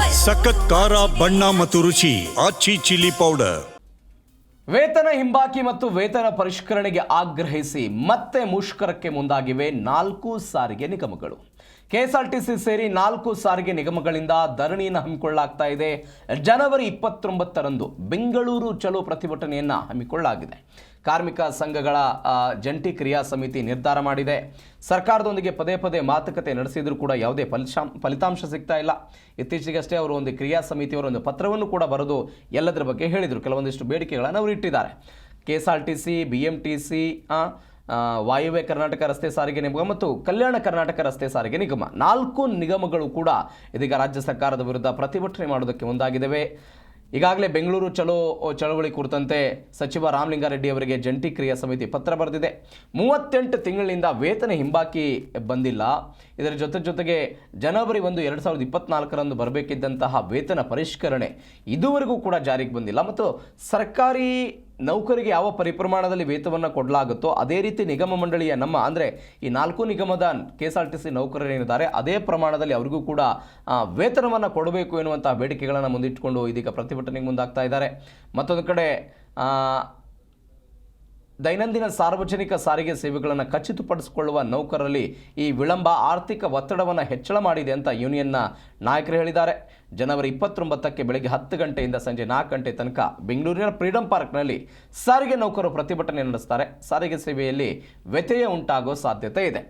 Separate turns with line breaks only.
ಸಖತ್ ಖಾರ, ಬಣ್ಣ ಮತ್ತು ರುಚಿ, ಆಚಿ ಚಿಲ್ಲಿ ಪೌಡರ್.
ವೇತನ ಹಿಂಬಾಕಿ ಮತ್ತು ವೇತನ ಪರಿಷ್ಕರಣೆಗೆ ಆಗ್ರಹಿಸಿ ಮತ್ತೆ ಮುಷ್ಕರಕ್ಕೆ ಮುಂದಾಗಿವೆ ನಾಲ್ಕು ಸಾರಿಗೆ ನಿಗಮಗಳು. ಕೆಎಸ್ಆರ್ಟಿಸಿ ಸೇರಿ ನಾಲ್ಕು ಸಾರಿಗೆ ನಿಗಮಗಳಿಂದ ಧರಣಿಯನ್ನು ಹಮ್ಮಿಕೊಳ್ಳಲಾಗ್ತಾ ಇದೆ. ಜನವರಿ ಇಪ್ಪತ್ತೊಂಬತ್ತರಂದು ಬೆಂಗಳೂರು ಚಲೋ ಪ್ರತಿಭಟನೆಯನ್ನು ಹಮ್ಮಿಕೊಳ್ಳಲಾಗಿದೆ. ಕಾರ್ಮಿಕ ಸಂಘಗಳ ಜಂಟಿ ಕ್ರಿಯಾ ಸಮಿತಿ ನಿರ್ಧಾರ ಮಾಡಿದೆ. ಸರ್ಕಾರದೊಂದಿಗೆ ಪದೇ ಪದೇ ಮಾತುಕತೆ ನಡೆಸಿದರೂ ಕೂಡ ಯಾವುದೇ ಫಲಿತಾಂ ಫಲಿತಾಂಶ ಸಿಗ್ತಾ ಇಲ್ಲ. ಇತ್ತೀಚೆಗಷ್ಟೇ ಅವರು ಒಂದು ಕ್ರಿಯಾ ಸಮಿತಿಯವರು ಒಂದು ಪತ್ರವನ್ನು ಕೂಡ ಬರೆದು ಎಲ್ಲದರ ಬಗ್ಗೆ ಹೇಳಿದರು. ಕೆಲವೊಂದಿಷ್ಟು ಬೇಡಿಕೆಗಳನ್ನು ಅವರು ಇಟ್ಟಿದ್ದಾರೆ. K S R T C B M T C ವಾಯುವೆ Karnataka ರಸ್ತೆ ಸಾರಿಗೆ ನಿಗಮ ಮತ್ತು ಕಲ್ಯಾಣ ಕರ್ನಾಟಕ ರಸ್ತೆ ಸಾರಿಗೆ ನಿಗಮ. ನಾಲ್ಕು ನಿಗಮಗಳು ಕೂಡ ಇದೀಗ ರಾಜ್ಯ ಸರ್ಕಾರದ ವಿರುದ್ಧ ಪ್ರತಿಭಟನೆ ಮಾಡೋದಕ್ಕೆ ಮುಂದಾಗಿದ್ದಾವೆ. ಈಗಾಗಲೇ ಬೆಂಗಳೂರು ಚಲೋ ಚಳವಳಿ ಕುರಿತಂತೆ ಸಚಿವ ರಾಮಲಿಂಗಾರೆಡ್ಡಿ ಅವರಿಗೆ ಜಂಟಿ ಕ್ರಿಯಾ ಸಮಿತಿ ಪತ್ರ ಬರೆದಿದೆ. ಮೂವತ್ತೆಂಟು ತಿಂಗಳಿನಿಂದ ವೇತನ ಹಿಂಬಾಕಿ ಬಂದಿಲ್ಲ. ಇದರ ಜೊತೆ ಜೊತೆಗೆ ಜನವರಿ ಒಂದು ಎರಡು ಸಾವಿರದ ಇಪ್ಪತ್ನಾಲ್ಕರಂದು ಬರಬೇಕಿದ್ದಂತಹ ವೇತನ ಪರಿಷ್ಕರಣೆ ಇದುವರೆಗೂ ಕೂಡ ಜಾರಿಗೆ ಬಂದಿಲ್ಲ. ಮತ್ತು ಸರ್ಕಾರಿ ನೌಕರಿಗೆ ಯಾವ ಪರಿಪ್ರಮಾಣದಲ್ಲಿ ವೇತನವನ್ನು ಕೊಡಲಾಗುತ್ತೋ ಅದೇ ರೀತಿ ನಿಗಮ ಮಂಡಳಿಯ ನಮ್ಮ, ಅಂದರೆ ಈ ನಾಲ್ಕು ನಿಗಮದ K S R T C ನೌಕರರೇನಿದ್ದಾರೆ, ಅದೇ ಪ್ರಮಾಣದಲ್ಲಿ ಅವರಿಗೂ ಕೂಡ ವೇತನವನ್ನು ಕೊಡಬೇಕು ಎನ್ನುವಂಥ ಬೇಡಿಕೆಗಳನ್ನು ಮುಂದಿಟ್ಟುಕೊಂಡು ಇದೀಗ ಪ್ರತಿಭಟನೆಗೆ ಮುಂದಾಗ್ತಾ ಇದ್ದಾರೆ. ಮತ್ತೊಂದು ಕಡೆ ದೈನಂದಿನ ಸಾರ್ವಜನಿಕ ಸಾರಿಗೆ ಸೇವೆಗಳನ್ನು ಖಚಿತಪಡಿಸಿಕೊಳ್ಳುವ ನೌಕರರಲ್ಲಿ ಈ ವಿಳಂಬ ಆರ್ಥಿಕ ಒತ್ತಡವನ್ನು ಹೆಚ್ಚಳ ಮಾಡಿದೆ ಅಂತ ಯೂನಿಯನ್ನ ನಾಯಕರು ಹೇಳಿದ್ದಾರೆ. ಜನವರಿ ಇಪ್ಪತ್ತೊಂಬತ್ತಕ್ಕೆ ಬೆಳಗ್ಗೆ ಹತ್ತು ಗಂಟೆಯಿಂದ ಸಂಜೆ ನಾಲ್ಕು ಗಂಟೆ ತನಕ ಬೆಂಗಳೂರಿನ ಫ್ರೀಡಂ ಪಾರ್ಕ್ನಲ್ಲಿ ಸಾರಿಗೆ ನೌಕರರು ಪ್ರತಿಭಟನೆ ನಡೆಸ್ತಾರೆ. ಸಾರಿಗೆ ಸೇವೆಯಲ್ಲಿ ವ್ಯತ್ಯಯ ಉಂಟಾಗೋ ಸಾಧ್ಯತೆ ಇದೆ.